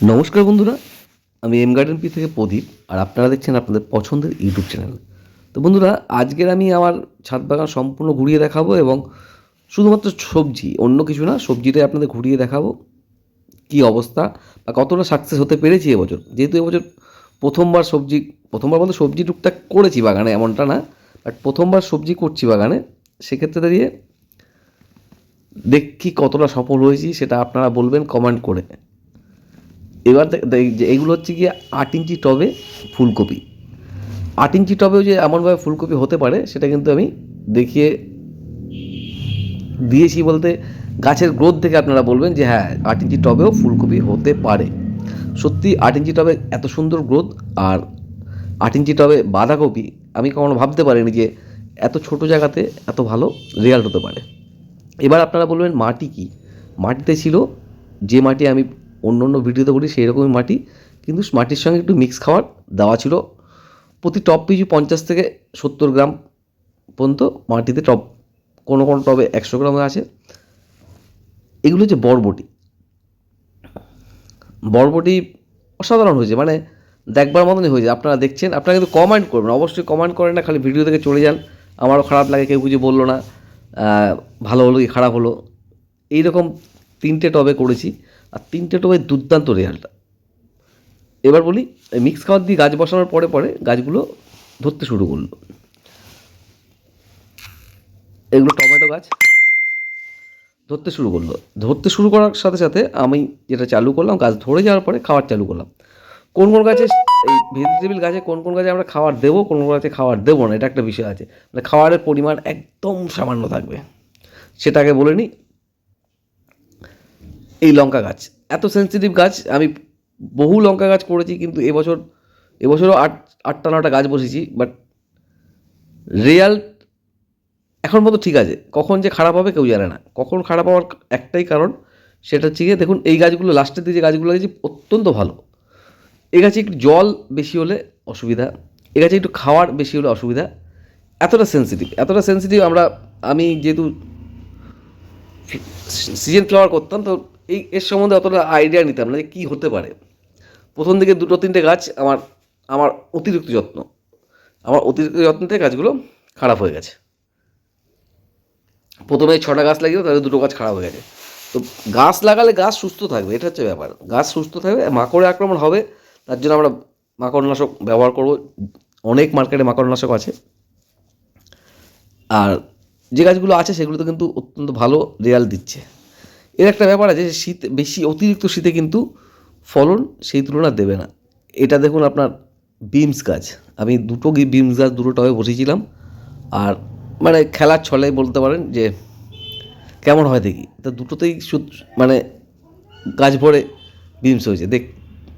নমস্কার বন্ধুরা, আমি এম গার্ডেন পি থেকে প্রদীপ, আর আপনারা দেখছেন আপনাদের পছন্দের ইউটিউব চ্যানেল। তো বন্ধুরা, আজকের আমি আমার ছাদ বাগান সম্পূর্ণ ঘুরিয়ে দেখাবো এবং শুধুমাত্র সবজি, অন্য কিছু না, সবজিটাই আপনাদের ঘুরিয়ে দেখাবো। কি অবস্থা বা কতটা সাকসেস হতে পেরেছি এবছর? যেহেতু এবছর প্রথমবার সবজি, প্রথমবার বলতে সবজি টুকটাক করেছি বাগানে, এমনটা না বাট প্রথমবার সবজি করছি বাগানে। সেক্ষেত্রে দাঁড়িয়ে দেখি কতটা সফল হয়েছি, সেটা আপনারা বলবেন কমেন্ট করে। এবার এগুলো হচ্ছে গিয়ে আট ইঞ্চি টবে ফুলকপি। আট ইঞ্চি টবেও যে এমনভাবে ফুলকপি হতে পারে, সেটা কিন্তু আমি দেখিয়ে দিয়েছি বলতে গাছের গ্রোথ থেকে আপনারা বলবেন যে হ্যাঁ আট ইঞ্চি টবেও ফুলকপি হতে পারে। সত্যি আট ইঞ্চি টবে এত সুন্দর গ্রোথ আর আট ইঞ্চি টবে বাঁধাকপি আমি কখনো ভাবতে পারিনি যে এত ছোট জায়গাতে এত ভালো রেজাল্ট হতে পারে। এবার আপনারা বলবেন মাটি কি? মাটিতে ছিল যে মাটি আমি অন্য অন্য ভিডিওতে করি সেই রকমই মাটি। কিন্তু মাটির সঙ্গে একটু মিক্স খাবার দেওয়া ছিল। প্রতি টপ পিছু পঞ্চাশ থেকে সত্তর গ্রাম পর্যন্ত মাটিতে টপ কোনো কোনো টবে একশো গ্রামে আছে। এগুলো হচ্ছে বরবটি। বরবটি অসাধারণ হয়েছে মানে দেখবার মতনই হয়েছে। আপনারা দেখছেন, আপনারা কিন্তু কমেন্ট করবেন, অবশ্যই কমেন্ট করেন না, খালি ভিডিও থেকে চলে যান। আমারও খারাপ লাগে, কেউ কিছু বলল না। ভালো হলো কি খারাপ হলো? এইরকম তিনটে টবে করেছি। আর তিনটে টবে দুর্দান্ত রেজাল্ট এবার বলি মিক্স খাবার দিয়ে গাছ বসানোর পরে পরে গাছগুলো ধরতে শুরু করল। এগুলো টমেটো গাছ ধরতে শুরু করল। ধরতে শুরু করার সাথে সাথে আমি যেটা চালু করলাম, গাছ ধরে যাওয়ার পরে খাবার চালু করলাম। কোন কোন গাছে, এই ভেজিটেবিল গাছে কোন কোন গাছে আমরা খাবার দেবো, কোন কোন গাছে খাবার দেবো না, এটা একটা বিষয় আছে। মানে খাবারের পরিমাণ একদম সামান্য থাকবে। সেটাকে বলে নিই এই লঙ্কা গাছ। এত সেন্সিটিভ গাছ, আমি বহু লঙ্কা গাছ করেছি, কিন্তু এবছর, এবছরও আট আটটা নটা গাছ বসেছি বাট রিয়াল এখন মতো ঠিক আছে। কখন যে খারাপ হবে কেউ জানে না। কখন খারাপ হওয়ার একটাই কারণ, সেটা হচ্ছে গিয়ে দেখুন, এই গাছগুলো লাস্টের দিকে যে গাছগুলো লাগিয়েছি, অত্যন্ত ভালো। এ গাছে একটু জল বেশি হলে অসুবিধা, এ গাছে একটু খাওয়ার বেশি হলে অসুবিধা। এতটা সেন্সিটিভ এতটা সেন্সিটিভ আমরা, আমি যেহেতু সিজন ফ্লাওয়ার করতাম, তো এই এর সম্বন্ধে অতটা আইডিয়া নিতাম না যে কী হতে পারে। প্রথম দিকে দুটো তিনটে গাছ আমার আমার অতিরিক্ত যত্ন। আমার অতিরিক্ত যত্নতে গাছগুলো খারাপ হয়ে গেছে। প্রথমে ছটা গাছ লাগিয়ে তাদের দুটো গাছ খারাপ হয়ে গেছে। তো গাছ লাগালে গাছ সুস্থ থাকবে, এটা হচ্ছে ব্যাপার। গাছ সুস্থ থাকবে, মাকড়ে আক্রমণ হবে, তার জন্য আমরা মাকড়নাশক ব্যবহার করব। অনেক মার্কেটে মাকড়নাশক আছে। আর যে গাছগুলো আছে, সেগুলোতে কিন্তু অত্যন্ত ভালো রেজাল্ট দিচ্ছে। এর একটা ব্যাপার আছে যে শীত, বেশি অতিরিক্ত শীতে কিন্তু ফলন সেই তুলনা দেবে না। এটা দেখুন আপনার বিমস গাছ। আমি দুটো বিমস গাছ দুটো টবে বসিয়েছিলাম আর মানে খেলার ছলে বলতে পারেন যে কেমন হয় দেখি। তা দুটোতেই মানে গাছ ভরে বিমস হয়েছে। দেখ,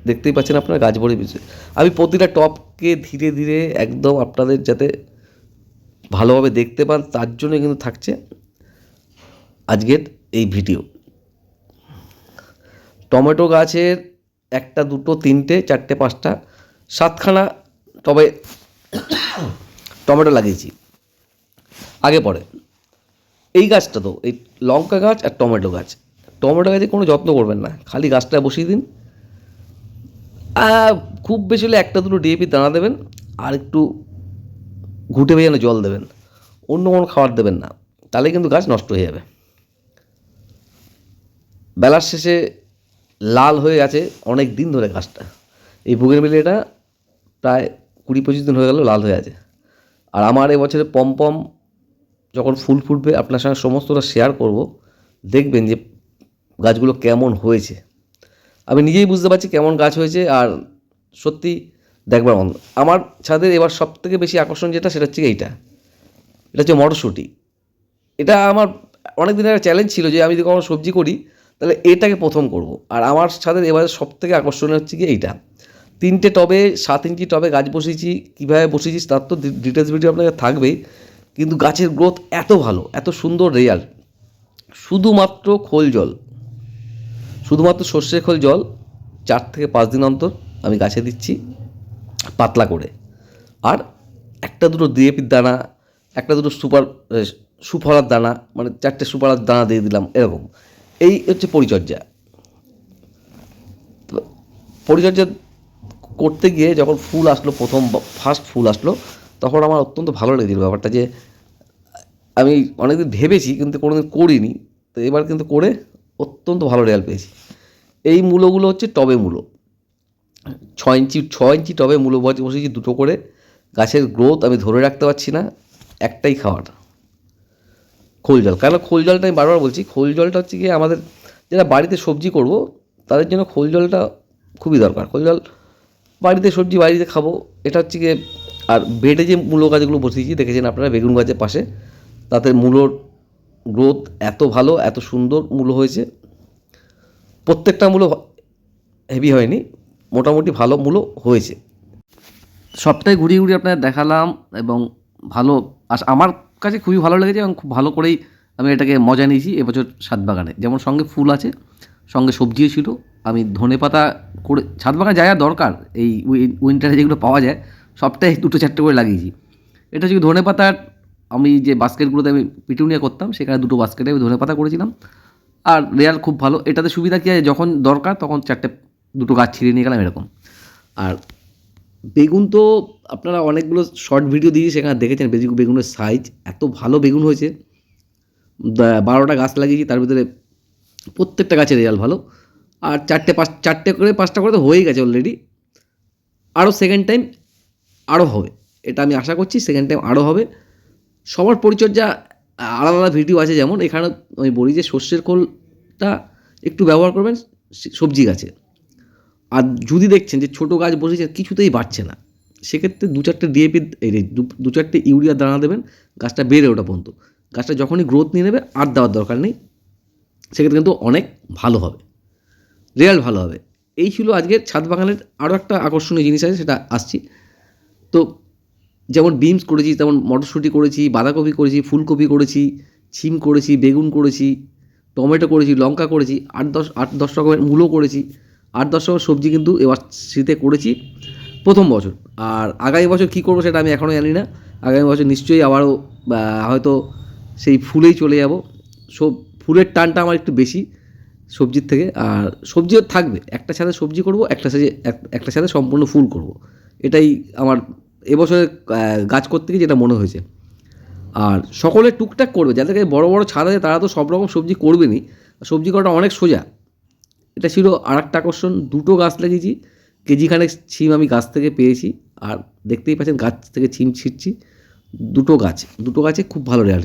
দেখতেই পাচ্ছেন আপনারা গাছ ভরে বিমস আমি প্রতিটা টপকে ধীরে ধীরে একদম আপনাদের যাতে ভালোভাবে দেখতে পান, তার জন্য কিন্তু থাকছে আজকের এই ভিডিও। টমেটো গাছের একটা, দুটো, তিনটে, চারটে, পাঁচটা, সাতখানা তবে টমেটো লাগিয়েছি। আগে পরে। এই গাছটা তো, এই লঙ্কা গাছ আর টমেটো গাছ। টমেটো গাছে কোনো যত্ন করবেন না, খালি গাছটা বসিয়ে দিন। খুব বেশি হলে একটা, দুটো ডিএপি দানা দেবেন আর একটু ঘুটে ভেজানো জল দেবেন। অন্য কোনো খাবার দেবেন না, তাহলে কিন্তু গাছ নষ্ট হয়ে যাবে। বেলার শেষে লাল হয়ে আছে অনেক দিন ধরে গাছটা। এই বুগের মিলিয়েটা প্রায় কুড়ি পঁচিশ দিন হয়ে গেল লাল হয়ে আছে। আর আমার এবছরে পমপম যখন ফুল ফুটবে আপনার সঙ্গে সমস্তটা শেয়ার করব, দেখবেন যে গাছগুলো কেমন হয়েছে। আমি নিজেই বুঝতে পারছি কেমন গাছ হয়েছে আর সত্যি দেখবার মতো আমার ছাদের এবার সব থেকে বেশি আকর্ষণ যেটা সেটা হচ্ছে এইটা। এটা হচ্ছে মটরশুঁটি। এটা আমার অনেক দিনের একটা চ্যালেঞ্জ ছিল যে আমি যদি কোনো সবজি করি তাহলে এটাকে প্রথম করব। আর আমার ছাদের এবারে সব থেকে আকর্ষণীয় হচ্ছে কি এইটা। তিনটে টবে, সাত ইঞ্চি টবে গাছ বসিয়েছি, কীভাবে বসিয়েছি তার তো ডিটেলস ভিডিও আপনাকে থাকবেই। কিন্তু গাছের গ্রোথ এত ভালো, এত সুন্দর রেজাল্ট শুধুমাত্র খোল জল। শুধুমাত্র সর্ষে খোল জল, চার থেকে পাঁচ দিন অন্তর আমি গাছে দিচ্ছি, পাতলা করে। আর একটা দুটো ডিএপির দানা, একটা দুটো সুপার সুফলার দানা মানে চারটে সুফলার দানা দিয়ে দিলাম, এরকম। এই হচ্ছে পরিচর্যা। পরিচর্যা করতে গিয়ে যখন ফুল আসলো, প্রথম ফার্স্ট ফুল আসলো, তখন আমার অত্যন্ত ভালো লেগেছিল ব্যাপারটা যে, আমি অনেকদিন ভেবেছি কিন্তু কোনোদিন করিনি। তো এবার কিন্তু করে অত্যন্ত ভালো রেজাল্ট পেয়েছি। এই মূলোগুলো হচ্ছে টবে মূলো। ছ ইঞ্চি ছ ইঞ্চি টবে মূলো বসে বসেছি দুটো করে। গাছের গ্রোথ আমি ধরে রাখতে পারছি না। একটাই খাওয়াটা। খোল জল। কেন খোল জলটা আমি বারবার বলছি, খোল জলটা হচ্ছে গিয়ে আমাদের যারা বাড়িতে সবজি করব, তাদের জন্য খোল জলটা খুবই দরকার। খোল জল বাড়িতে সবজি, বাড়িতে খাব, এটা হচ্ছে গিয়ে আর বেডে যে মূলো গাছগুলো বসিয়েছি, দেখেছেন আপনারা বেগুন গাছের পাশে? তাতে মূলোর গ্রোথ এত ভালো, এত সুন্দর মূলো হয়েছে। প্রত্যেকটা মূলো হেভি হয়নি, মোটামুটি ভালো মূলো হয়েছে। সবটাই ঘুরিয়ে ঘুরিয়ে আপনাদের দেখালাম এবং ভালো আমার কাছে খুবই ভালো লেগেছে এবং খুব ভালো করেই আমি এটাকে মজা নিয়েছি এবছর ছাদ বাগানে। যেমন সঙ্গে ফুল আছে, সঙ্গে সবজিও ছিল। আমি ধনে পাতা করে, ছাদ বাগানে যা যা দরকার, এই উই- উইন্টারে যেগুলো পাওয়া যায়, সবটাই দুটো চারটে করে লাগিয়েছি। এটা হচ্ছে ধনে পাতার, আমি যে বাস্কেটগুলোতে আমি পিটুনিয়া করতাম, সেখানে দুটো বাস্কেটে আমি ধনে পাতা করেছিলাম। আর রেয়াল খুব ভালো। এটাতে সুবিধা কী আছে যখন দরকার, তখন চারটে, দুটো গাছ ছিঁড়ে নিয়ে গেলাম এরকম। আর বেগুন তো আপনারা অনেকগুলো শর্ট ভিডিও দিয়েছি সেখানে দেখেছেন বেগুন বেগুনের সাইজ এত ভালো বেগুন হয়েছে। বারোটা গাছ লাগিয়েছি, তার ভিতরে প্রত্যেকটা গাছের রেজাল্ট ভালো। আর চারটে পাঁচ, চারটে করে, পাঁচটা করে তো হয়েই গেছে অলরেডি আরও সেকেন্ড টাইম আরও হবে, এটা আমি আশা করছি সেকেন্ড টাইম আরও হবে। সবার পরিচর্যা, আলাদা আলাদা ভিডিও আছে যেমন, এখানে আমি বলি যে সর্ষের খোলটা একটু ব্যবহার করবেন সবজি গাছে। আর যদি দেখছেন যে ছোটো গাছ বসেছে, কিছুতেই বাড়ছে না। সেক্ষেত্রে দু চারটে ডিএপি দু- চারটে ইউরিয়া দানা দেবেন, গাছটা বেড়ে ওঠা পর্যন্ত। গাছটা যখনই গ্রোথ নিয়ে নেবে, আর দেওয়ার দরকার নেই। সেক্ষেত্রে কিন্তু অনেক ভালো হবে। রেজাল্ট ভালো হবে। এই ছিল আজকের ছাদ বাগানের আরও একটা আকর্ষণীয় জিনিস আছে, সেটা আসছি। তো যেমন বিমস করেছি, তেমন মটরশুঁটি করেছি, বাঁধাকপি করেছি, ফুলকপি করেছি, ছিম করেছি, বেগুন করেছি, টমেটো করেছি, লঙ্কা করেছি, আট দশ আট দশ রকমের মূলো করেছি। আট দশ রকমের সবজি কিন্তু এবার শীতে করেছি প্রথম বছর। আর আগামী বছর কী করব সেটা আমি এখনও জানি না। আগামী বছর নিশ্চয়ই আবারও হয়তো সেই ফুলেই চলে যাব। সব ফুলের টানটা আমার একটু বেশি সবজির থেকে। আর সবজিও থাকবে, একটা সাথে সবজি করব, একটা সাথে এক- একটা সাথে সম্পূর্ণ ফুল করব। এটাই আমার এবছরে গাছ করতে গিয়ে যেটা মনে হয়েছে। আর সকলে টুকটাক করবে যাদের কাছে বড় বড় ছাদ আছে তারা তো সব রকম সবজি করবেনই। সবজি করাটা অনেক সোজা। এটা ছিল আর একটা আকর্ষণ, দুটো গাছ লাগিয়েছি। কেজিখানেক ছিম আমি গাছ থেকে পেয়েছি আর দেখতেই পাচ্ছেন গাছ থেকে ছিম ছিটছি। দুটো গাছ, দুটো গাছে খুব ভালো রেয়াল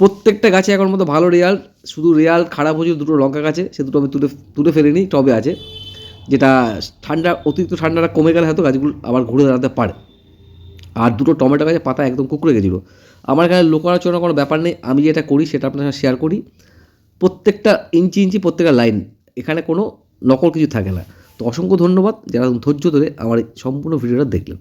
প্রত্যেকটা গাছে এখন মতো ভালো রেয়াল, শুধু রেয়াল খারাপ হয়েছে, দুটো লঙ্কা গাছে, সে দুটো আমি তুলে তুলে ফেলিনি, টবে আছে। যেটা ঠান্ডা, অতিরিক্ত ঠান্ডাটা কমে গেলে হয়তো গাছগুলো আবার ঘুরে দাঁড়াতে পারে। আর দুটো টমেটো গাছে পাতা একদম কুকড়ে গেছিল। আমার এখানে লোকালোচনা কোনো ব্যাপার নেই, আমি যেটা করি সেটা আপনার সাথে শেয়ার করি। প্রত্যেকটা ইঞ্চি ইঞ্চি প্রত্যেকটা লাইন এখানে কোনো নকল কিছু থাকে না। তো অসংখ্য ধন্যবাদ। যারা ধৈর্য ধরে আমার এই সম্পূর্ণ ভিডিওটা দেখলেন।